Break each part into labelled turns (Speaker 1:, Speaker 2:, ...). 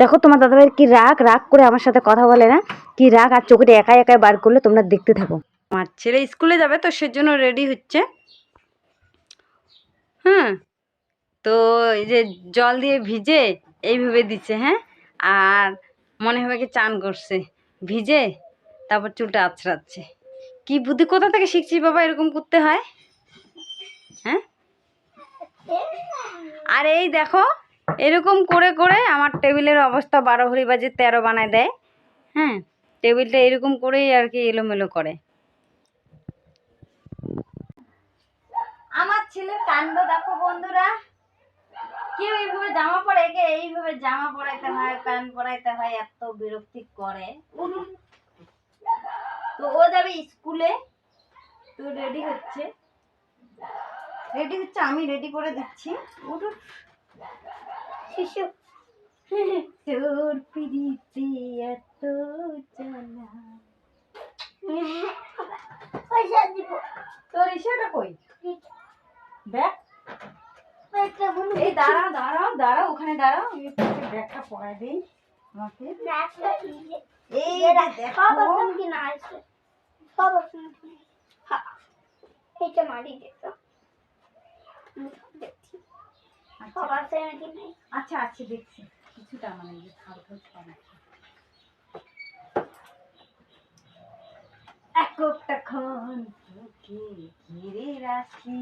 Speaker 1: দেখো তোমার দাদাভাইয়ের কি রাগ রাগ করে আমার সাথে কথা বলে না? কি রাগ, আর চোখে একাই একাই বার করলে তোমরা দেখতে থাকো। আমার ছেলে স্কুলে যাবে তো সেজন্য রেডি হচ্ছে। হ্যাঁ তো এই যে জল দিয়ে ভিজে এইভাবে দিচ্ছে হ্যাঁ? আর মনে হবে কি চান করছে। ভিজে তারপর চুলটা আছড়াচ্ছে। কি বুদ্ধি, কোথা থেকে শিখছিস বাবা এরকম করতে হয়? হ্যাঁ? আর এই দেখো এরকম করে করে আমার টেবিলের অবস্থা বারো হরি বাজে তেরো বানায় দেয়। হ্যাঁ টেবিলটা এরকম করেই আর কি এলোমেলো করে। আমার ছেলের কাণ্ড দেখো বন্ধুরা। কেউ এইভাবে জামা পরে একে এইভাবে জামা পরাইতে হয়, প্যান্ট পরাইতে হয়, এত বিরক্তি করে। তো ও যাবে স্কুলে, তো রেডি হচ্ছে। রেডি হচ্ছে, আমি রেডি করে দিচ্ছি। উঠুন শিশু। তোর পিড়িতে এত জ্বালা
Speaker 2: পয়সা দিব।
Speaker 1: তোর ইসেটা কই? দেখ।
Speaker 2: বলু
Speaker 1: এই দাঁড়াও দাঁড়াও দাঁড়াও ওখানে দাঁড়াও আমি ব্যাগটা পরাই দিই। আমাকে। এই
Speaker 2: এরা
Speaker 1: যে
Speaker 2: সব
Speaker 1: দেখো।
Speaker 2: অপশন কিনা আছে। সব হ্যাঁ। এটা মারি যেত দেখছি। সব আছে নাকি নাই
Speaker 1: আচ্ছা আচ্ছা দেখছি। কিছুটা মানে যে হালকা ঘিরে রাখি।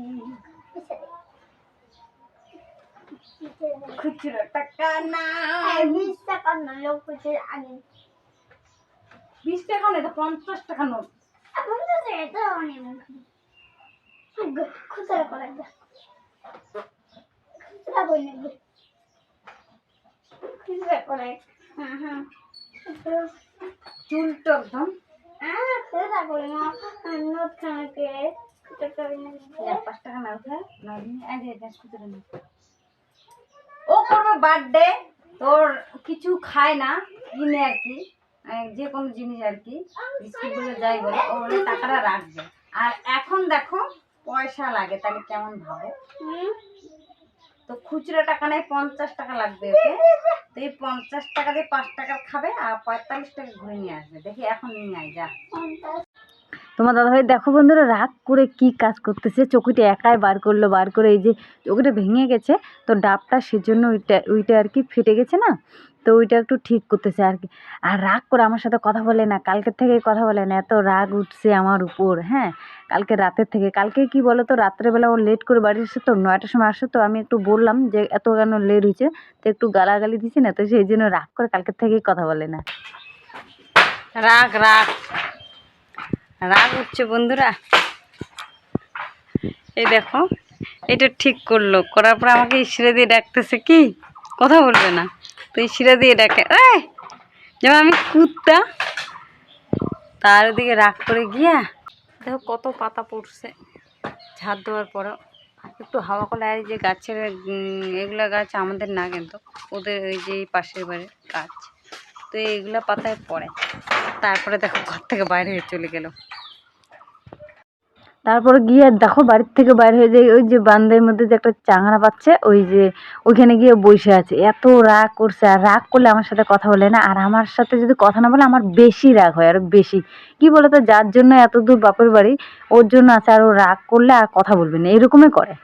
Speaker 1: খুচরো টাকা না।
Speaker 2: বিশ টাকা নয় হচ্ছে আগে
Speaker 1: বিশ টাকা নেই তো পঞ্চাশ টাকা নোট।
Speaker 2: এখন তো এটা অনেক খুচরা করে
Speaker 1: চুলটা একদম ও তোর কিছু খায় না, কিনে আর কি যে কোনো জিনিস আর কি বিস্কুটগুলো যাই বলে টাকাটা রাখবে। আর এখন দেখো, পয়সা লাগে, তাহলে কেমন ভাবো? তো খুচরো টাকা নেয় পঞ্চাশ টাকা লাগবে, ওকে? তো এই পঞ্চাশ টাকা দিয়ে পাঁচ টাকার খাবে আর পঁয়তাল্লিশ টাকা ঘুরে নিয়ে আসবে। দেখি এখন নিয়ে আয়, যা। তোমার দাদাভাই, দেখো বন্ধুরা, রাগ করে কি কাজ করতেছে? চকুটা একাই বার করল, বার করে এই যে চকুটা ভেঙে গেছে, তো ডাবটা সেজন্য ওইটা ওইটা আর কি ফেটে গেছে না? তো ওইটা একটু ঠিক করতেছে আর কি। আর রাগ করে আমার সাথে কথা বলে না, কালকের থেকে কথা বলে না, এত রাগ উঠছে আমার উপর হ্যাঁ? কালকে রাতের থেকে, কালকে কি বলো তো রাত্রেবেলা ও লেট করে বাড়ি এসে তো নয়টার সময় আসে, তো আমি একটু বললাম যে, এত কেন লেট হয়েছে? তো একটু গালাগালি দিছি না, তো সেই জন্য রাগ করে কালকের থেকেই কথা বলে না। রাগ রাগ। রাগ উঠছে বন্ধুরা। এই দেখো, এটা ঠিক করল। করার পর আমাকে ইশরে দিয়ে ডাকতেছে কি? কথা বলবে না। তো ইশরে দিয়ে ডাকে যেমন আমি কুত্তা? তার ওদিকে রাগ করে গিয়া দেখো কত পাতা পড়ছে। ঝাড় দেওয়ার পরও একটু হাওয়া করলে আর যে গাছের এগুলা গাছ আমাদের না কিন্তু, ওদের ওই যে পাশের বাড়ির গাছ। তো এইগুলা পাতায় পড়ে। তারপরে দেখো ঘর থেকে বাইরে হয়ে চলে গেল। তারপরে গিয়ে দেখো বাড়ির থেকে বাইরে হয়ে যায়, ওই যে বান্দের মধ্যে যে একটা চাংড়া পাচ্ছে, ওই যে ওইখানে গিয়ে বসে আছে। এত রাগ করছে, আর রাগ করলে আমার সাথে কথা বলে না, আর আমার সাথে যদি কথা না বলে আমার বেশি রাগ হয়, আরও বেশি। কি বলতো, যার জন্য এত দূর বাপের বাড়ি, ওর জন্য আছে, আর ও রাগ করলে আর কথা বলবে না, এরকমই করে।